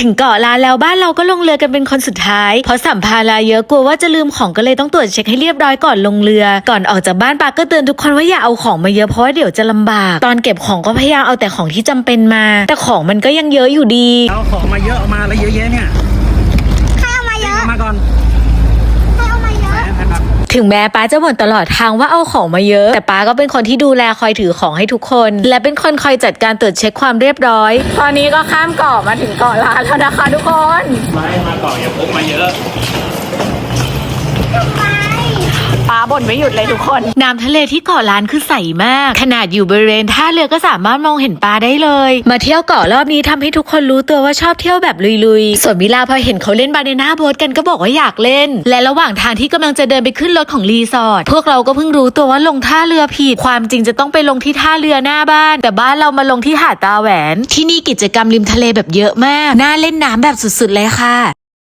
ถึงเกาะลาแล้วบ้านเราก็ลงเรือกันเป็นคนสุดท้าย เพราะสัมภาระเยอะกลัวว่าจะลืมของก็เลยต้องตรวจเช็คให้เรียบร้อยก่อนลงเรือ ก่อนออกจากบ้านปาก็เตือนทุกคนว่าอย่าเอาของมาเยอะเพราะว่าเดี๋ยวจะลำบาก ตอนเก็บของก็พยายามเอาแต่ของที่จำเป็นมา แต่ของมันก็ยังเยอะอยู่ดี เอาของมาเยอะเอามาแล้วเยอะแยะเนี่ย ถึงแม้ป้าจะบ่นตลอดทางว่าเอาของมาเยอะ แต่ป้าก็เป็นคนที่ดูแลคอยถือของให้ทุกคน และเป็นคนคอยจัดการตรวจเช็คความเรียบร้อย ตอนนี้ก็ข้ามเกาะมาถึงเกาะล้านแล้วนะคะทุกคน ไม่มาก่อนอย่าพกมาเยอะป้า บ่นไม่หยุดเลยทุกคน น้ำทะเลที่เกาะล้านคือใสมาก ขนาดอยู่บริเวณท่าเรือก็สามารถมองเห็นปลาได้เลย มาเที่ยวเกาะรอบนี้ทำให้ทุกคนรู้ตัวว่าชอบเที่ยวแบบลุยๆ ส่วนมิลาพอเห็นเขาเล่นบานาน่าโบ๊ทกันก็บอกว่าอยากเล่น และระหว่างทางที่กำลังจะเดินไปขึ้นรถของรีสอร์ทพวกเราก็เพิ่งรู้ตัวว่าลงท่าเรือผิด ความจริงจะต้องไปลงที่ท่าเรือหน้าบ้าน แต่บ้านเรามาลงที่หาดตาแหวน ที่นี่กิจกรรมริมทะเลแบบเยอะมาก น่าเล่นน้ำแบบสุดๆเลยค่ะ